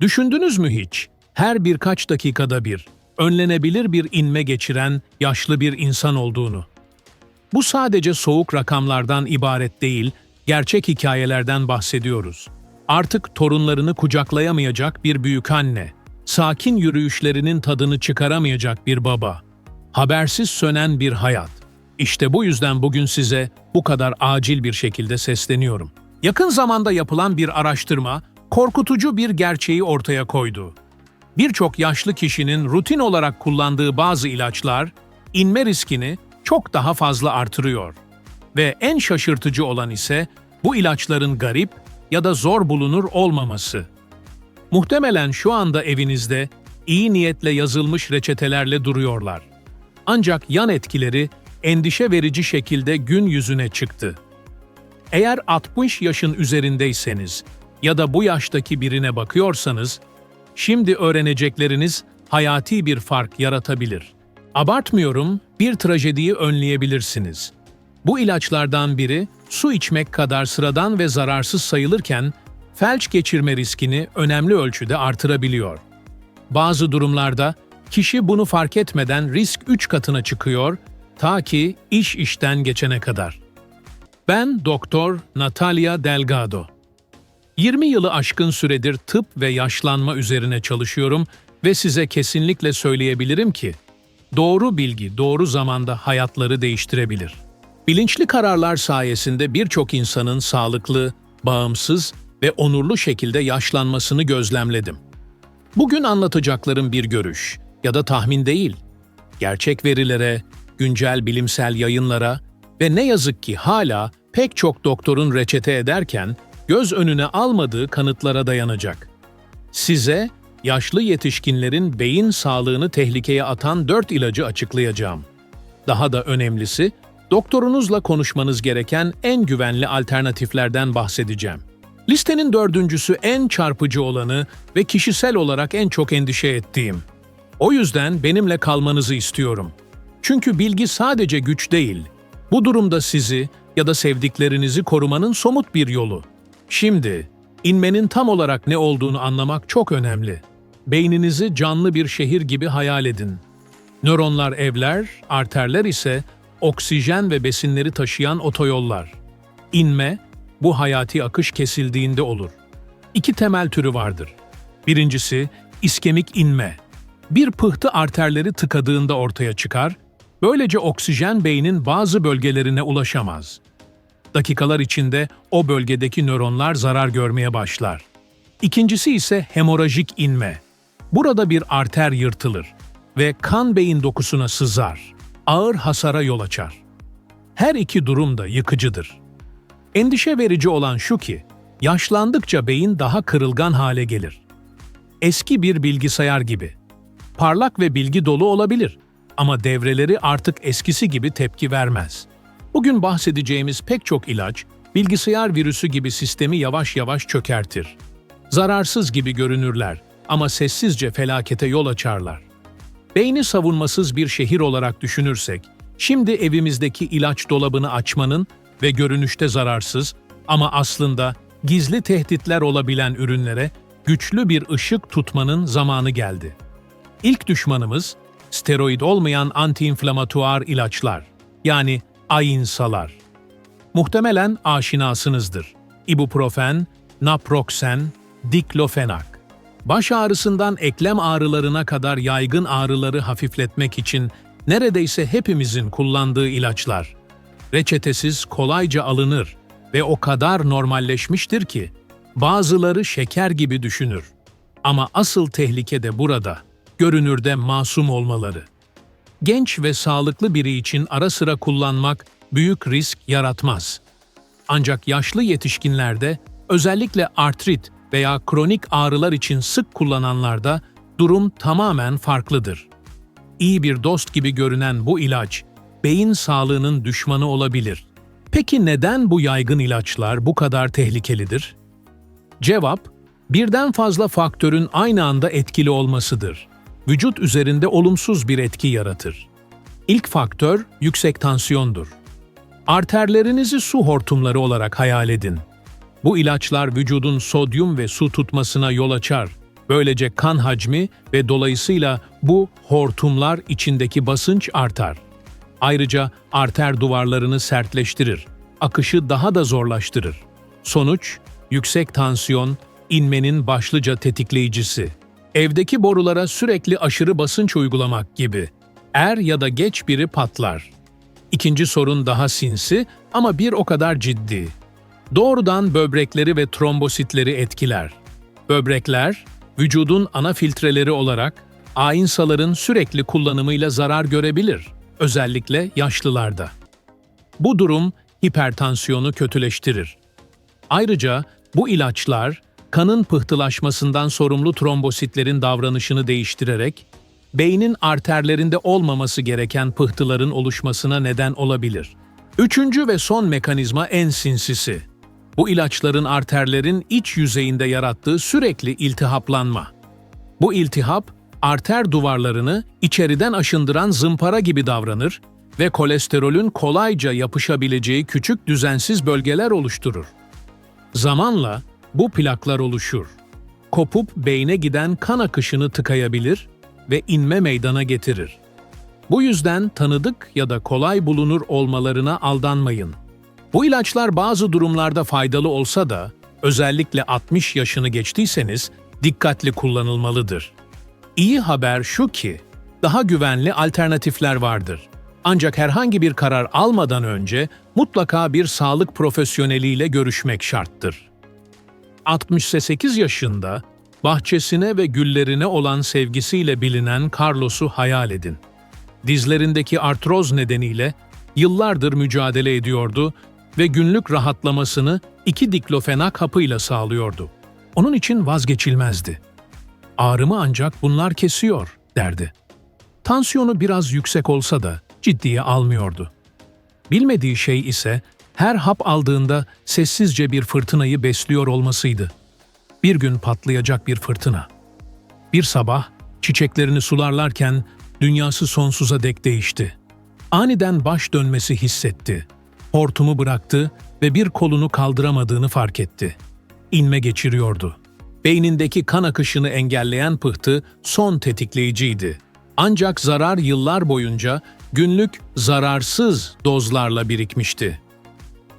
Düşündünüz mü hiç? Her birkaç dakikada bir, önlenebilir bir inme geçiren yaşlı bir insan olduğunu. Bu sadece soğuk rakamlardan ibaret değil, gerçek hikayelerden bahsediyoruz. Artık torunlarını kucaklayamayacak bir büyük anne, sakin yürüyüşlerinin tadını çıkaramayacak bir baba, habersiz sönen bir hayat. İşte bu yüzden bugün size bu kadar acil bir şekilde sesleniyorum. Yakın zamanda yapılan bir araştırma, korkutucu bir gerçeği ortaya koydu. Birçok yaşlı kişinin rutin olarak kullandığı bazı ilaçlar, inme riskini çok daha fazla artırıyor. Ve en şaşırtıcı olan ise bu ilaçların garip ya da zor bulunur olmaması. Muhtemelen şu anda evinizde iyi niyetle yazılmış reçetelerle duruyorlar. Ancak yan etkileri endişe verici şekilde gün yüzüne çıktı. Eğer 60 yaşın üzerindeyseniz ya da bu yaştaki birine bakıyorsanız, şimdi öğrenecekleriniz hayati bir fark yaratabilir. Abartmıyorum, bir trajediyi önleyebilirsiniz. Bu ilaçlardan biri su içmek kadar sıradan ve zararsız sayılırken felç geçirme riskini önemli ölçüde artırabiliyor. Bazı durumlarda kişi bunu fark etmeden risk 3 katına çıkıyor ta ki iş işten geçene kadar. Ben Doktor Natalia Delgado. 20 yılı aşkın süredir tıp ve yaşlanma üzerine çalışıyorum ve size kesinlikle söyleyebilirim ki doğru bilgi doğru zamanda hayatları değiştirebilir. Bilinçli kararlar sayesinde birçok insanın sağlıklı, bağımsız ve onurlu şekilde yaşlanmasını gözlemledim. Bugün anlatacaklarım bir görüş ya da tahmin değil. Gerçek verilere, güncel bilimsel yayınlara ve ne yazık ki hala pek çok doktorun reçete ederken göz önüne almadığı kanıtlara dayanacak. Size yaşlı yetişkinlerin beyin sağlığını tehlikeye atan 4 ilacı açıklayacağım. Daha da önemlisi, doktorunuzla konuşmanız gereken en güvenli alternatiflerden bahsedeceğim. Listenin dördüncüsü en çarpıcı olanı ve kişisel olarak en çok endişe ettiğim. O yüzden benimle kalmanızı istiyorum. Çünkü bilgi sadece güç değil. Bu durumda sizi ya da sevdiklerinizi korumanın somut bir yolu. Şimdi, inmenin tam olarak ne olduğunu anlamak çok önemli. Beyninizi canlı bir şehir gibi hayal edin. Nöronlar evler, arterler ise oksijen ve besinleri taşıyan otoyollar. İnme, bu hayati akış kesildiğinde olur. İki temel türü vardır. Birincisi, iskemik inme. Bir pıhtı arterleri tıkadığında ortaya çıkar, böylece oksijen beynin bazı bölgelerine ulaşamaz. Dakikalar içinde o bölgedeki nöronlar zarar görmeye başlar. İkincisi ise hemorajik inme. Burada bir arter yırtılır ve kan beyin dokusuna sızar. Ağır hasara yol açar. Her iki durum da yıkıcıdır. Endişe verici olan şu ki, yaşlandıkça beyin daha kırılgan hale gelir. Eski bir bilgisayar gibi. Parlak ve bilgi dolu olabilir ama devreleri artık eskisi gibi tepki vermez. Bugün bahsedeceğimiz pek çok ilaç, bilgisayar virüsü gibi sistemi yavaş yavaş çökertir. Zararsız gibi görünürler ama sessizce felakete yol açarlar. Beyni savunmasız bir şehir olarak düşünürsek, şimdi evimizdeki ilaç dolabını açmanın ve görünüşte zararsız ama aslında gizli tehditler olabilen ürünlere güçlü bir ışık tutmanın zamanı geldi. İlk düşmanımız, steroid olmayan antiinflamatuar ilaçlar, yani ayinsalar. Muhtemelen aşinasınızdır. Ibuprofen, naproxen, diklofenak. Baş ağrısından eklem ağrılarına kadar yaygın ağrıları hafifletmek için neredeyse hepimizin kullandığı ilaçlar. Reçetesiz kolayca alınır ve o kadar normalleşmiştir ki bazıları şeker gibi düşünür. Ama asıl tehlike de burada, görünürde masum olmaları. Genç ve sağlıklı biri için ara sıra kullanmak büyük risk yaratmaz. Ancak yaşlı yetişkinlerde, özellikle artrit veya kronik ağrılar için sık kullananlarda durum tamamen farklıdır. İyi bir dost gibi görünen bu ilaç, beyin sağlığının düşmanı olabilir. Peki neden bu yaygın ilaçlar bu kadar tehlikelidir? Cevap, birden fazla faktörün aynı anda etkili olmasıdır. Vücut üzerinde olumsuz bir etki yaratır. İlk faktör yüksek tansiyondur. Arterlerinizi su hortumları olarak hayal edin. Bu ilaçlar vücudun sodyum ve su tutmasına yol açar Böylece kan hacmi ve dolayısıyla bu hortumlar içindeki basınç artar. Ayrıca arter duvarlarını sertleştirir, akışı daha da zorlaştırır. Sonuç, yüksek tansiyon, inmenin başlıca tetikleyicisi. Evdeki borulara sürekli aşırı basınç uygulamak gibi. Er ya da geç biri patlar. İkinci sorun daha sinsi ama bir o kadar ciddi. Doğrudan böbrekleri ve trombositleri etkiler. Böbrekler, vücudun ana filtreleri olarak ainsaların sürekli kullanımıyla zarar görebilir, özellikle yaşlılarda. Bu durum hipertansiyonu kötüleştirir. Ayrıca bu ilaçlar kanın pıhtılaşmasından sorumlu trombositlerin davranışını değiştirerek beynin arterlerinde olmaması gereken pıhtıların oluşmasına neden olabilir. Üçüncü ve son mekanizma en sinsisi. Bu ilaçların arterlerin iç yüzeyinde yarattığı sürekli iltihaplanma. Bu iltihap, arter duvarlarını içeriden aşındıran zımpara gibi davranır ve kolesterolün kolayca yapışabileceği küçük düzensiz bölgeler oluşturur. Zamanla bu plaklar oluşur. Kopup beyne giden kan akışını tıkayabilir ve inme meydana getirir. Bu yüzden tanıdık ya da kolay bulunur olmalarına aldanmayın. Bu ilaçlar bazı durumlarda faydalı olsa da özellikle 60 yaşını geçtiyseniz dikkatli kullanılmalıdır. İyi haber şu ki daha güvenli alternatifler vardır. Ancak herhangi bir karar almadan önce mutlaka bir sağlık profesyoneliyle görüşmek şarttır. 68 yaşında bahçesine ve güllerine olan sevgisiyle bilinen Carlos'u hayal edin. Dizlerindeki artroz nedeniyle yıllardır mücadele ediyordu ve günlük rahatlamasını iki diklofenak hapıyla sağlıyordu. Onun için vazgeçilmezdi. Ağrımı ancak bunlar kesiyor, derdi. Tansiyonu biraz yüksek olsa da ciddiye almıyordu. Bilmediği şey ise her hap aldığında sessizce bir fırtınayı besliyor olmasıydı. Bir gün patlayacak bir fırtına. Bir sabah çiçeklerini sularlarken dünyası sonsuza dek değişti. Aniden baş dönmesi hissetti. Hortumu bıraktı ve bir kolunu kaldıramadığını fark etti. İnme geçiriyordu. Beynindeki kan akışını engelleyen pıhtı son tetikleyiciydi. Ancak zarar yıllar boyunca günlük zararsız dozlarla birikmişti.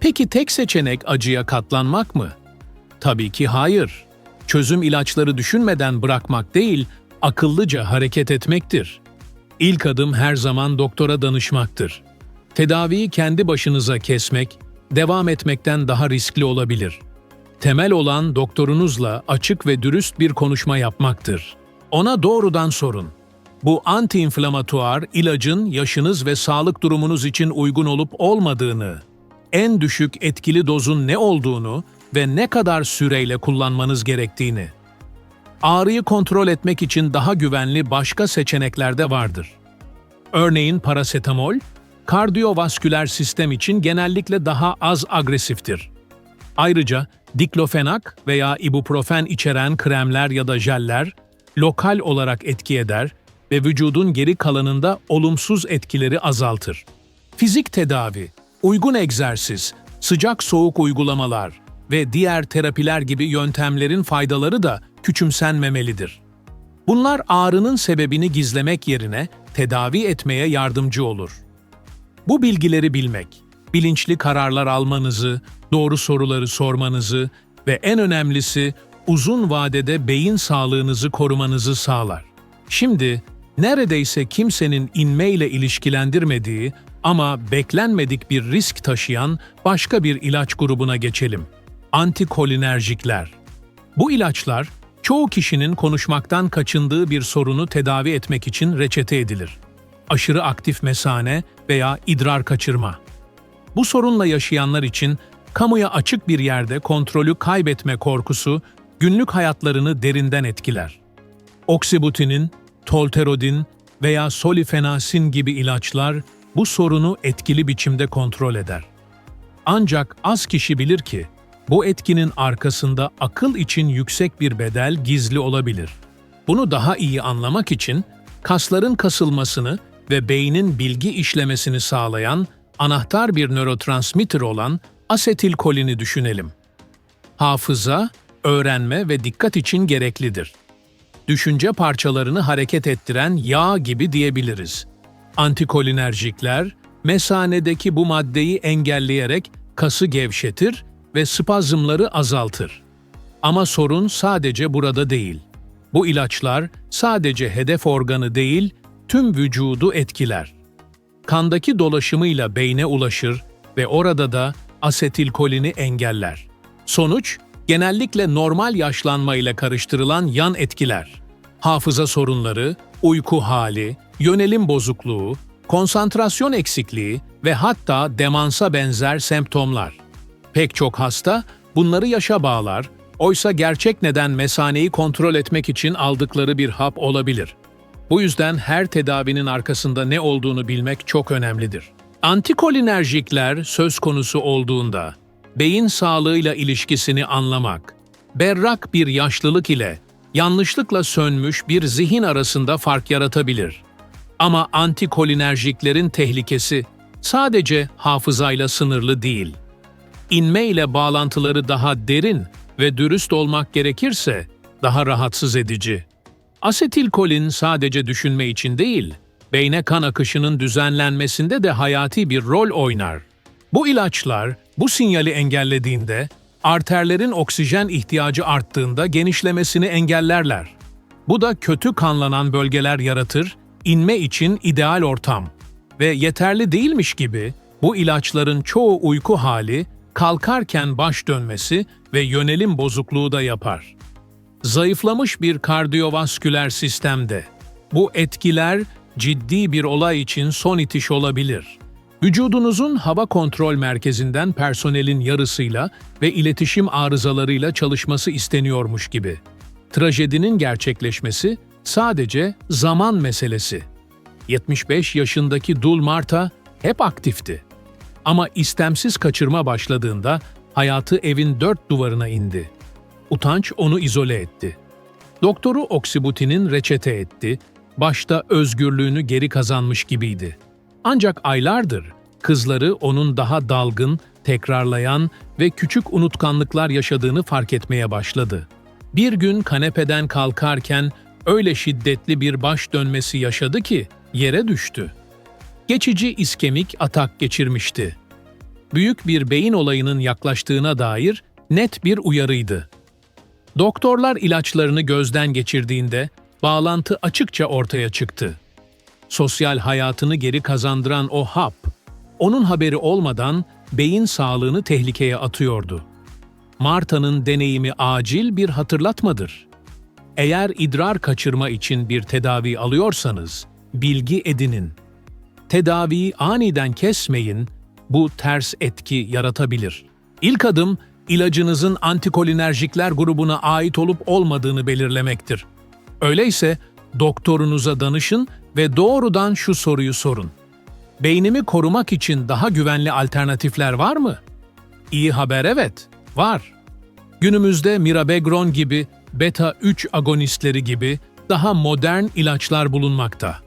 Peki tek seçenek acıya katlanmak mı? Tabii ki hayır. Çözüm ilaçları düşünmeden bırakmak değil, akıllıca hareket etmektir. İlk adım her zaman doktora danışmaktır. Tedaviyi kendi başınıza kesmek, devam etmekten daha riskli olabilir. Temel olan doktorunuzla açık ve dürüst bir konuşma yapmaktır. Ona doğrudan sorun. Bu antiinflamatuar ilacın yaşınız ve sağlık durumunuz için uygun olup olmadığını, en düşük etkili dozun ne olduğunu ve ne kadar süreyle kullanmanız gerektiğini. Ağrıyı kontrol etmek için daha güvenli başka seçenekler de vardır. Örneğin parasetamol, kardiyovasküler sistem için genellikle daha az agresiftir. Ayrıca diklofenak veya ibuprofen içeren kremler ya da jeller lokal olarak etki eder ve vücudun geri kalanında olumsuz etkileri azaltır. Fizik tedavi, uygun egzersiz, sıcak soğuk uygulamalar ve diğer terapiler gibi yöntemlerin faydaları da küçümsenmemelidir. Bunlar ağrının sebebini gizlemek yerine tedavi etmeye yardımcı olur. Bu bilgileri bilmek, bilinçli kararlar almanızı, doğru soruları sormanızı ve en önemlisi uzun vadede beyin sağlığınızı korumanızı sağlar. Şimdi neredeyse kimsenin inmeyle ilişkilendirmediği ama beklenmedik bir risk taşıyan başka bir ilaç grubuna geçelim. Antikolinerjikler. Bu ilaçlar çoğu kişinin konuşmaktan kaçındığı bir sorunu tedavi etmek için reçete edilir. Aşırı aktif mesane veya idrar kaçırma. Bu sorunla yaşayanlar için kamuya açık bir yerde kontrolü kaybetme korkusu günlük hayatlarını derinden etkiler. Oksibutinin, tolterodin veya solifenasin gibi ilaçlar bu sorunu etkili biçimde kontrol eder. Ancak az kişi bilir ki bu etkinin arkasında akıl için yüksek bir bedel gizli olabilir. Bunu daha iyi anlamak için kasların kasılmasını ve beynin bilgi işlemesini sağlayan anahtar bir nörotransmitter olan asetilkolini düşünelim. Hafıza, öğrenme ve dikkat için gereklidir. düşünce parçalarını hareket ettiren yağ gibi diyebiliriz. Antikolinerjikler, mesanedeki bu maddeyi engelleyerek kası gevşetir ve spazmları azaltır. Ama sorun sadece burada değil. Bu ilaçlar sadece hedef organı değil, tüm vücudu etkiler. Kandaki dolaşımıyla beyne ulaşır ve orada da asetilkolini engeller. Sonuç, genellikle normal yaşlanma ile karıştırılan yan etkiler. Hafıza sorunları, uyku hali, yönelim bozukluğu, konsantrasyon eksikliği ve hatta demansa benzer semptomlar. Pek çok hasta bunları yaşa bağlar, oysa gerçek neden mesaneyi kontrol etmek için aldıkları bir hap olabilir. Bu yüzden her tedavinin arkasında ne olduğunu bilmek çok önemlidir. Antikolinerjikler söz konusu olduğunda beyin sağlığıyla ilişkisini anlamak, berrak bir yaşlılık ile yanlışlıkla sönmüş bir zihin arasında fark yaratabilir. Ama antikolinerjiklerin tehlikesi sadece hafızayla sınırlı değil. İnme ile bağlantıları daha derin ve dürüst olmak gerekirse daha rahatsız edici. Asetilkolin sadece düşünme için değil, beyne kan akışının düzenlenmesinde de hayati bir rol oynar. Bu ilaçlar bu sinyali engellediğinde, arterlerin oksijen ihtiyacı arttığında genişlemesini engellerler. Bu da kötü kanlanan bölgeler yaratır, inme için ideal ortam. Ve yeterli değilmiş gibi bu ilaçların çoğu uyku hali, kalkarken baş dönmesi ve yönelim bozukluğu da yapar. Zayıflamış bir kardiyovasküler sistemde bu etkiler ciddi bir olay için son itiş olabilir. Vücudunuzun hava kontrol merkezinden personelin yarısıyla ve iletişim arızalarıyla çalışması isteniyormuş gibi. Trajedinin gerçekleşmesi sadece zaman meselesi. 75 yaşındaki Dul Marta hep aktifti. Ama istemsiz kaçırma başladığında hayatı evin dört duvarına indi. Utanç onu izole etti. Doktoru oksibutinin reçete etti, başta özgürlüğünü geri kazanmış gibiydi. Ancak aylardır kızları onun daha dalgın, tekrarlayan ve küçük unutkanlıklar yaşadığını fark etmeye başladı. Bir gün kanepeden kalkarken öyle şiddetli bir baş dönmesi yaşadı ki yere düştü. Geçici iskemik atak geçirmişti. Büyük bir beyin olayının yaklaştığına dair net bir uyarıydı. Doktorlar ilaçlarını gözden geçirdiğinde bağlantı açıkça ortaya çıktı. Sosyal hayatını geri kazandıran o hap, onun haberi olmadan beyin sağlığını tehlikeye atıyordu. Marta'nın deneyimi acil bir hatırlatmadır. Eğer idrar kaçırma için bir tedavi alıyorsanız, bilgi edinin. Tedaviyi aniden kesmeyin, bu ters etki yaratabilir. İlk adım, ilacınızın antikolinerjikler grubuna ait olup olmadığını belirlemektir. Öyleyse doktorunuza danışın ve doğrudan şu soruyu sorun. Beynimi korumak için daha güvenli alternatifler var mı? İyi haber evet, var. Günümüzde mirabegron gibi, beta-3 agonistleri gibi daha modern ilaçlar bulunmakta.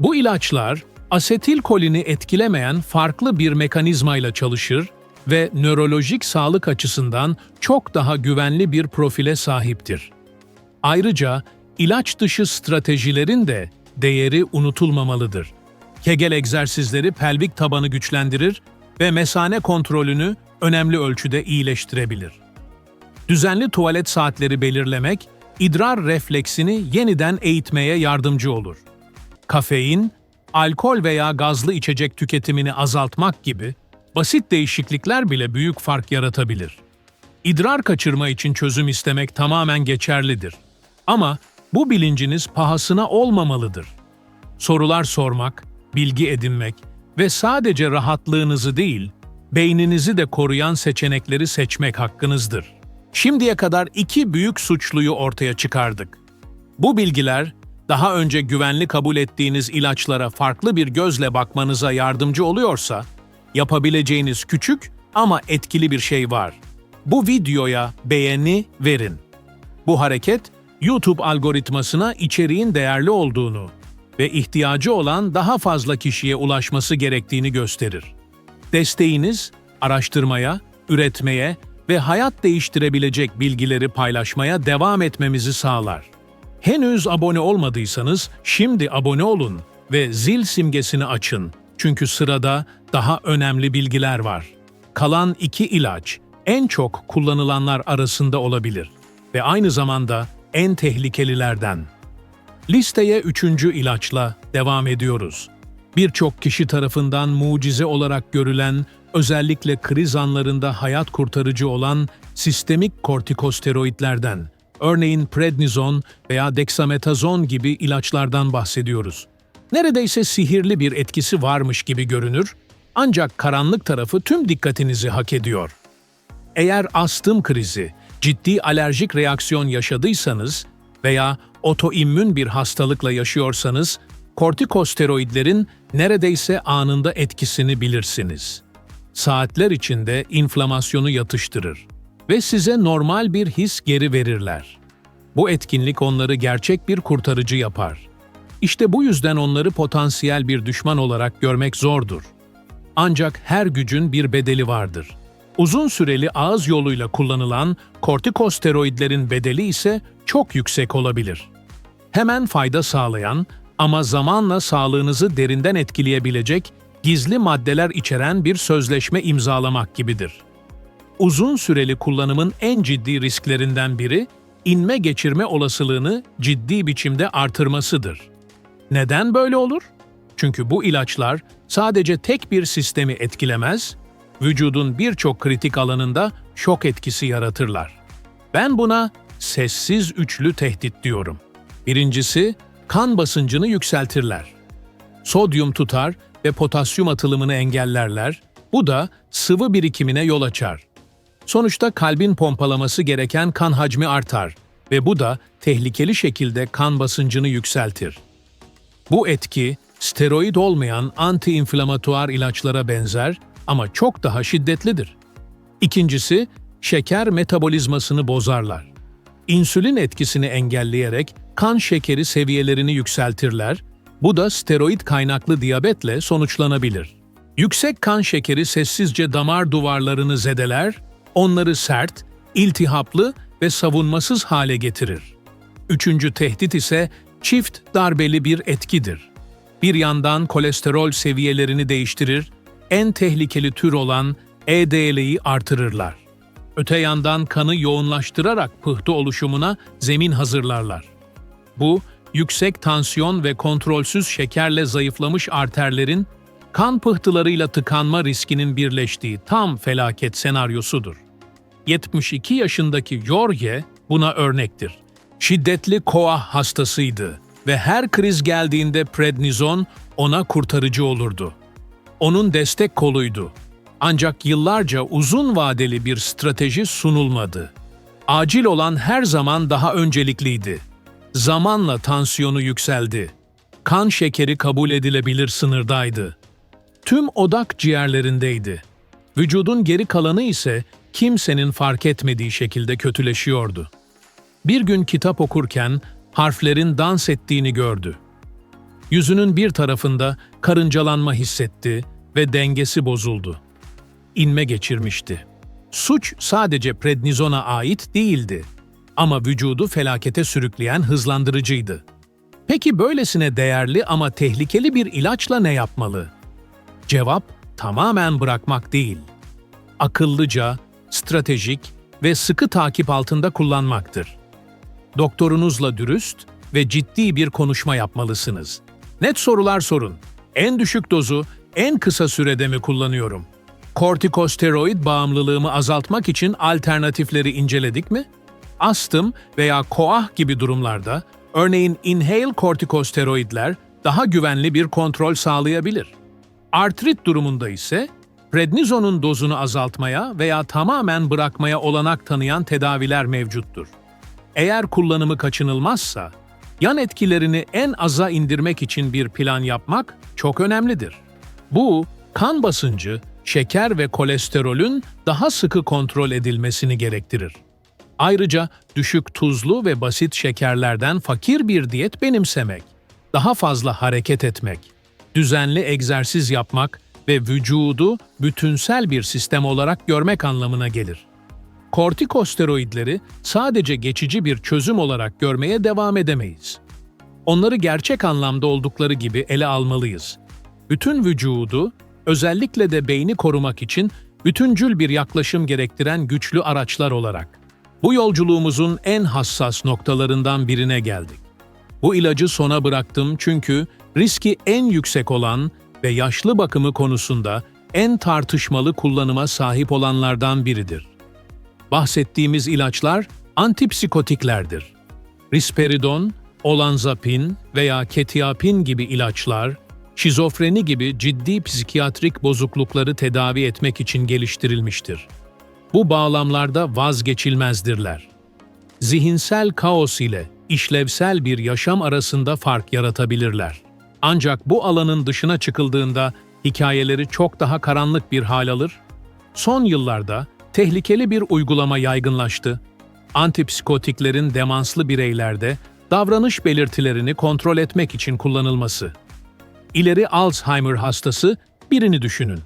Bu ilaçlar asetilkolini etkilemeyen farklı bir mekanizmayla çalışır ve nörolojik sağlık açısından çok daha güvenli bir profile sahiptir. Ayrıca ilaç dışı stratejilerin de değeri unutulmamalıdır. Kegel egzersizleri pelvik tabanı güçlendirir ve mesane kontrolünü önemli ölçüde iyileştirebilir. Düzenli tuvalet saatleri belirlemek, idrar refleksini yeniden eğitmeye yardımcı olur. Kafein, alkol veya gazlı içecek tüketimini azaltmak gibi basit değişiklikler bile büyük fark yaratabilir. İdrar kaçırma için çözüm istemek tamamen geçerlidir. Ama bu bilinciniz pahasına olmamalıdır. Sorular sormak, bilgi edinmek ve sadece rahatlığınızı değil, beyninizi de koruyan seçenekleri seçmek hakkınızdır. Şimdiye kadar iki büyük suçluyu ortaya çıkardık. Bu bilgiler, daha önce güvenli kabul ettiğiniz ilaçlara farklı bir gözle bakmanıza yardımcı oluyorsa, yapabileceğiniz küçük ama etkili bir şey var. Bu videoya beğeni verin. Bu hareket, YouTube algoritmasına içeriğin değerli olduğunu ve ihtiyacı olan daha fazla kişiye ulaşması gerektiğini gösterir. Desteğiniz, araştırmaya, üretmeye ve hayat değiştirebilecek bilgileri paylaşmaya devam etmemizi sağlar. Henüz abone olmadıysanız şimdi abone olun ve zil simgesini açın. Çünkü sırada daha önemli bilgiler var. Kalan iki ilaç en çok kullanılanlar arasında olabilir ve aynı zamanda en tehlikelilerden. Listeye üçüncü ilaçla devam ediyoruz. Birçok kişi tarafından mucize olarak görülen, özellikle kriz anlarında hayat kurtarıcı olan sistemik kortikosteroidlerden, örneğin prednizon veya dexametazon gibi ilaçlardan bahsediyoruz. Neredeyse sihirli bir etkisi varmış gibi görünür, ancak karanlık tarafı tüm dikkatinizi hak ediyor. Eğer astım krizi, ciddi alerjik reaksiyon yaşadıysanız veya otoimmün bir hastalıkla yaşıyorsanız, kortikosteroidlerin neredeyse anında etkisini bilirsiniz. Saatler içinde inflamasyonu yatıştırır ve size normal bir his geri verirler. Bu etkinlik onları gerçek bir kurtarıcı yapar. İşte bu yüzden onları potansiyel bir düşman olarak görmek zordur. Ancak her gücün bir bedeli vardır. Uzun süreli ağız yoluyla kullanılan kortikosteroidlerin bedeli ise çok yüksek olabilir. Hemen fayda sağlayan ama zamanla sağlığınızı derinden etkileyebilecek gizli maddeler içeren bir sözleşme imzalamak gibidir. Uzun süreli kullanımın en ciddi risklerinden biri, inme geçirme olasılığını ciddi biçimde artırmasıdır. Neden böyle olur? Çünkü bu ilaçlar sadece tek bir sistemi etkilemez, vücudun birçok kritik alanında şok etkisi yaratırlar. Ben buna sessiz üçlü tehdit diyorum. Birincisi, kan basıncını yükseltirler. Sodyum tutar ve potasyum atılımını engellerler, bu da sıvı birikimine yol açar. Sonuçta kalbin pompalaması gereken kan hacmi artar ve bu da tehlikeli şekilde kan basıncını yükseltir. Bu etki, steroid olmayan antiinflamatuar ilaçlara benzer ama çok daha şiddetlidir. İkincisi, şeker metabolizmasını bozarlar. İnsülin etkisini engelleyerek kan şekeri seviyelerini yükseltirler, bu da steroid kaynaklı diyabetle sonuçlanabilir. Yüksek kan şekeri sessizce damar duvarlarını zedeler, onları sert, iltihaplı ve savunmasız hale getirir. Üçüncü tehdit ise çift darbeli bir etkidir. Bir yandan kolesterol seviyelerini değiştirir, en tehlikeli tür olan EDL'yi artırırlar. Öte yandan kanı yoğunlaştırarak pıhtı oluşumuna zemin hazırlarlar. Bu, yüksek tansiyon ve kontrolsüz şekerle zayıflamış arterlerin kan pıhtılarıyla tıkanma riskinin birleştiği tam felaket senaryosudur. 72 yaşındaki Jorge buna örnektir. Şiddetli koah hastasıydı ve her kriz geldiğinde prednizon ona kurtarıcı olurdu. Onun destek koluydu. Ancak yıllarca uzun vadeli bir strateji sunulmadı. Acil olan her zaman daha öncelikliydi. Zamanla tansiyonu yükseldi. Kan şekeri kabul edilebilir sınırdaydı. Tüm odak ciğerlerindeydi. Vücudun geri kalanı ise kimsenin fark etmediği şekilde kötüleşiyordu. Bir gün kitap okurken harflerin dans ettiğini gördü. Yüzünün bir tarafında karıncalanma hissetti ve dengesi bozuldu. İnme geçirmişti. Suç sadece prednizona ait değildi ama vücudu felakete sürükleyen hızlandırıcıydı. Peki böylesine değerli ama tehlikeli bir ilaçla ne yapmalı? Cevap tamamen bırakmak değil. Akıllıca, stratejik ve sıkı takip altında kullanmaktır. Doktorunuzla dürüst ve ciddi bir konuşma yapmalısınız. Net sorular sorun. En düşük dozu en kısa sürede mi kullanıyorum? Kortikosteroid bağımlılığımı azaltmak için alternatifleri inceledik mi? Astım veya koah gibi durumlarda örneğin inhale kortikosteroidler daha güvenli bir kontrol sağlayabilir. Artrit durumunda ise prednizonun dozunu azaltmaya veya tamamen bırakmaya olanak tanıyan tedaviler mevcuttur. Eğer kullanımı kaçınılmazsa, yan etkilerini en aza indirmek için bir plan yapmak çok önemlidir. Bu, kan basıncı, şeker ve kolesterolün daha sıkı kontrol edilmesini gerektirir. Ayrıca düşük tuzlu ve basit şekerlerden fakir bir diyet benimsemek, daha fazla hareket etmek, düzenli egzersiz yapmak ve vücudu bütünsel bir sistem olarak görmek anlamına gelir. Kortikosteroidleri sadece geçici bir çözüm olarak görmeye devam edemeyiz. Onları gerçek anlamda oldukları gibi ele almalıyız. Bütün vücudu, özellikle de beyni korumak için bütüncül bir yaklaşım gerektiren güçlü araçlar olarak. Bu yolculuğumuzun en hassas noktalarından birine geldik. Bu ilacı sona bıraktım çünkü riski en yüksek olan ve yaşlı bakımı konusunda en tartışmalı kullanıma sahip olanlardan biridir. Bahsettiğimiz ilaçlar antipsikotiklerdir. Risperidon, olanzapin veya ketiapin gibi ilaçlar, şizofreni gibi ciddi psikiyatrik bozuklukları tedavi etmek için geliştirilmiştir. Bu bağlamlarda vazgeçilmezdirler. Zihinsel kaos ile işlevsel bir yaşam arasında fark yaratabilirler. Ancak bu alanın dışına çıkıldığında hikayeleri çok daha karanlık bir hal alır. Son yıllarda tehlikeli bir uygulama yaygınlaştı. Antipsikotiklerin demanslı bireylerde davranış belirtilerini kontrol etmek için kullanılması. İleri Alzheimer hastası birini düşünün.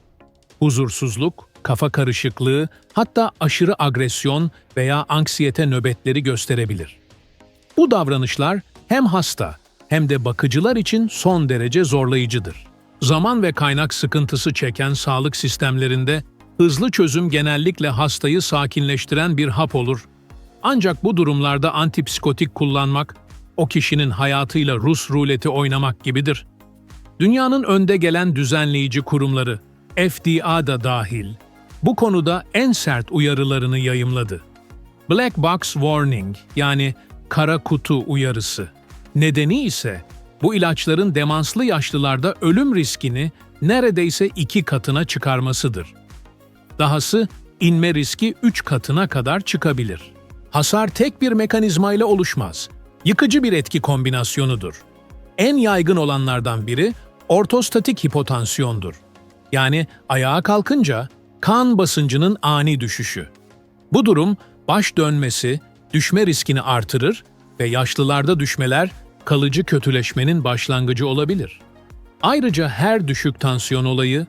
Huzursuzluk, kafa karışıklığı, hatta aşırı agresyon veya anksiyete nöbetleri gösterebilir. Bu davranışlar hem hasta hem de bakıcılar için son derece zorlayıcıdır. Zaman ve kaynak sıkıntısı çeken sağlık sistemlerinde hızlı çözüm genellikle hastayı sakinleştiren bir hap olur. Ancak bu durumlarda antipsikotik kullanmak, o kişinin hayatıyla Rus ruleti oynamak gibidir. Dünyanın önde gelen düzenleyici kurumları, FDA da dahil, bu konuda en sert uyarılarını yayımladı. Black Box Warning yani kara kutu uyarısı. Nedeni ise bu ilaçların demanslı yaşlılarda ölüm riskini neredeyse iki katına çıkarmasıdır. Dahası inme riski üç katına kadar çıkabilir. Hasar tek bir mekanizmayla oluşmaz. Yıkıcı bir etki kombinasyonudur. En yaygın olanlardan biri ortostatik hipotansiyondur. Yani ayağa kalkınca kan basıncının ani düşüşü. Bu durum baş dönmesi, düşme riskini artırır ve yaşlılarda düşmeler kalıcı kötüleşmenin başlangıcı olabilir. Ayrıca her düşük tansiyon olayı,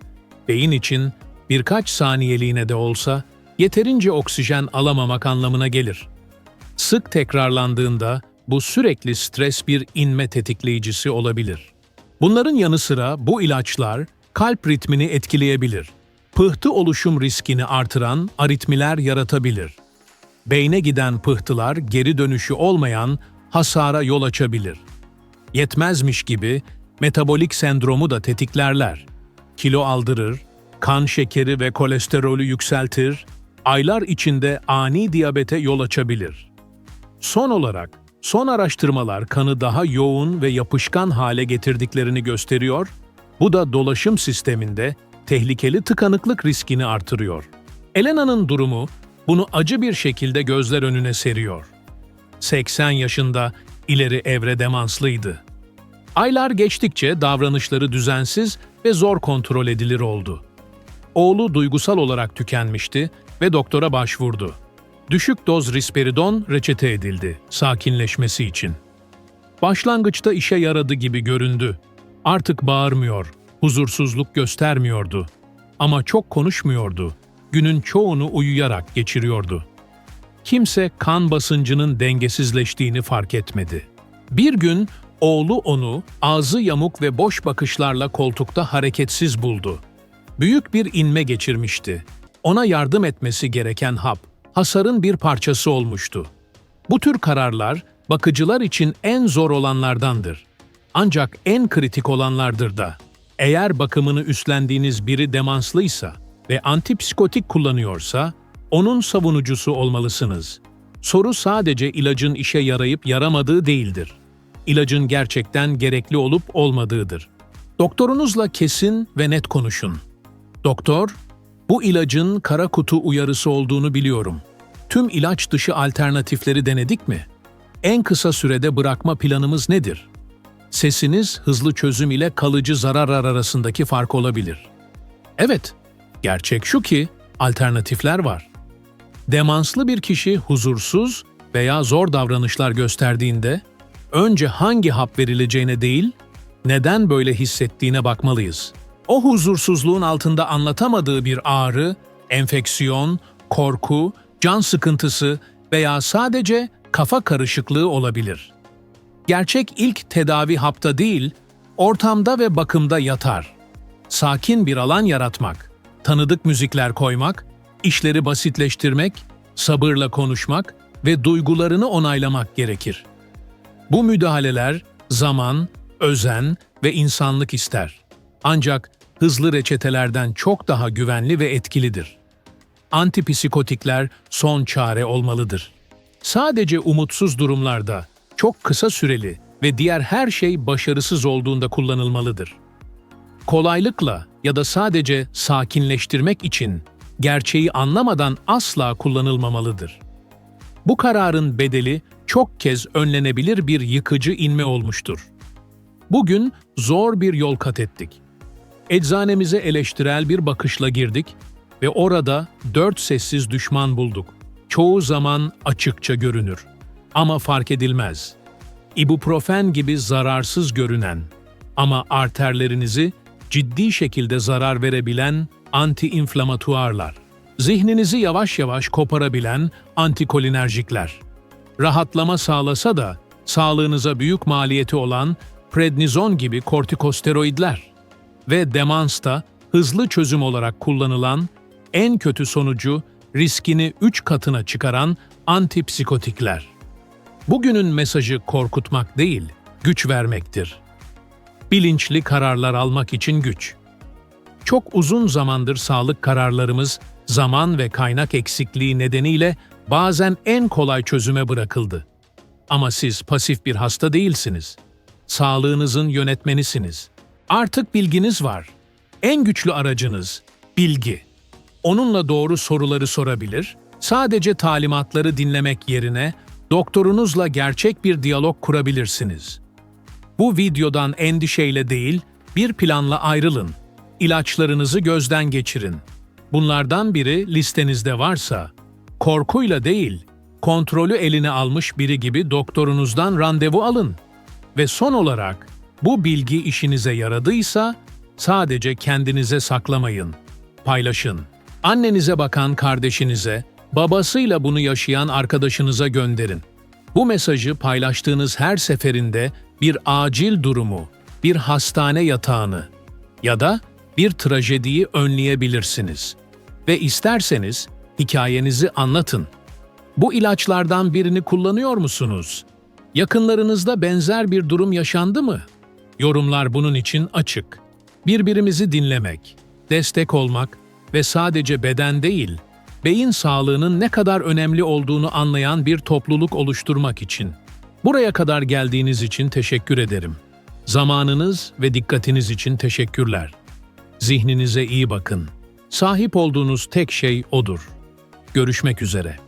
beyin için birkaç saniyeliğine de olsa yeterince oksijen alamamak anlamına gelir. Sık tekrarlandığında bu sürekli stres bir inme tetikleyicisi olabilir. Bunların yanı sıra bu ilaçlar kalp ritmini etkileyebilir. Pıhtı oluşum riskini artıran aritmiler yaratabilir. Beyne giden pıhtılar geri dönüşü olmayan hasara yol açabilir. Yetmezmiş gibi metabolik sendromu da tetiklerler. Kilo aldırır, kan şekeri ve kolesterolü yükseltir, aylar içinde ani diyabete yol açabilir. Son olarak, son araştırmalar kanı daha yoğun ve yapışkan hale getirdiklerini gösteriyor, bu da dolaşım sisteminde tehlikeli tıkanıklık riskini artırıyor. Elena'nın durumu bunu acı bir şekilde gözler önüne seriyor. 80 yaşında ileri evre demanslıydı. Aylar geçtikçe davranışları düzensiz ve zor kontrol edilir oldu. Oğlu duygusal olarak tükenmişti ve doktora başvurdu. Düşük doz risperidon reçete edildi sakinleşmesi için. Başlangıçta işe yaradı gibi göründü. Artık bağırmıyor, huzursuzluk göstermiyordu. Ama çok konuşmuyordu. Günün çoğunu uyuyarak geçiriyordu. Kimse kan basıncının dengesizleştiğini fark etmedi. Bir gün oğlu onu ağzı yamuk ve boş bakışlarla koltukta hareketsiz buldu. Büyük bir inme geçirmişti. Ona yardım etmesi gereken hap, hasarın bir parçası olmuştu. Bu tür kararlar bakıcılar için en zor olanlardandır. Ancak en kritik olanlardır da. Eğer bakımını üstlendiğiniz biri demanslıysa ve antipsikotik kullanıyorsa, onun savunucusu olmalısınız. Soru sadece ilacın işe yarayıp yaramadığı değildir. İlacın gerçekten gerekli olup olmadığıdır. Doktorunuzla kesin ve net konuşun. Doktor, bu ilacın kara kutu uyarısı olduğunu biliyorum. Tüm ilaç dışı alternatifleri denedik mi? En kısa sürede bırakma planımız nedir? Sesiniz hızlı çözüm ile kalıcı zarar arasındaki fark olabilir. Evet, gerçek şu ki alternatifler var. Demanslı bir kişi huzursuz veya zor davranışlar gösterdiğinde önce hangi hap verileceğine değil, neden böyle hissettiğine bakmalıyız. O huzursuzluğun altında anlatamadığı bir ağrı, enfeksiyon, korku, can sıkıntısı veya sadece kafa karışıklığı olabilir. Gerçek ilk tedavi hapta değil, ortamda ve bakımda yatar. Sakin bir alan yaratmak, tanıdık müzikler koymak, işleri basitleştirmek, sabırla konuşmak ve duygularını onaylamak gerekir. Bu müdahaleler zaman, özen ve insanlık ister. Ancak hızlı reçetelerden çok daha güvenli ve etkilidir. Antipsikotikler son çare olmalıdır. Sadece umutsuz durumlarda, çok kısa süreli ve diğer her şey başarısız olduğunda kullanılmalıdır. Kolaylıkla ya da sadece sakinleştirmek için gerçeği anlamadan asla kullanılmamalıdır. Bu kararın bedeli çok kez önlenebilir bir yıkıcı inme olmuştur. Bugün zor bir yol kat ettik. Eczanemize eleştirel bir bakışla girdik ve orada dört sessiz düşman bulduk. Çoğu zaman açıkça görünür ama fark edilmez. İbuprofen gibi zararsız görünen ama arterlerinizi ciddi şekilde zarar verebilen antiinflamatuarlar. Zihninizi yavaş yavaş koparabilen antikolinerjikler. Rahatlama sağlasa da sağlığınıza büyük maliyeti olan prednizon gibi kortikosteroidler ve demansta hızlı çözüm olarak kullanılan en kötü sonucu riskini 3 katına çıkaran antipsikotikler. Bugünün mesajı korkutmak değil, güç vermektir. Bilinçli kararlar almak için güç. Çok uzun zamandır sağlık kararlarımız zaman ve kaynak eksikliği nedeniyle bazen en kolay çözüme bırakıldı. Ama siz pasif bir hasta değilsiniz. Sağlığınızın yönetmenisiniz. Artık bilginiz var. En güçlü aracınız bilgi. Onunla doğru soruları sorabilir, sadece talimatları dinlemek yerine doktorunuzla gerçek bir diyalog kurabilirsiniz. Bu videodan endişeyle değil, bir planla ayrılın. İlaçlarınızı gözden geçirin. Bunlardan biri listenizde varsa, korkuyla değil, kontrolü eline almış biri gibi doktorunuzdan randevu alın. Ve son olarak, bu bilgi işinize yaradıysa sadece kendinize saklamayın. Paylaşın. Annenize bakan kardeşinize, babasıyla bunu yaşayan arkadaşınıza gönderin. Bu mesajı paylaştığınız her seferinde bir acil durumu, bir hastane yatağını ya da bir trajediyi önleyebilirsiniz. Ve isterseniz hikayenizi anlatın. Bu ilaçlardan birini kullanıyor musunuz? Yakınlarınızda benzer bir durum yaşandı mı? Yorumlar bunun için açık. Birbirimizi dinlemek, destek olmak ve sadece beden değil, beyin sağlığının ne kadar önemli olduğunu anlayan bir topluluk oluşturmak için. Buraya kadar geldiğiniz için teşekkür ederim. Zamanınız ve dikkatiniz için teşekkürler. Zihninize iyi bakın. Sahip olduğunuz tek şey odur. Görüşmek üzere.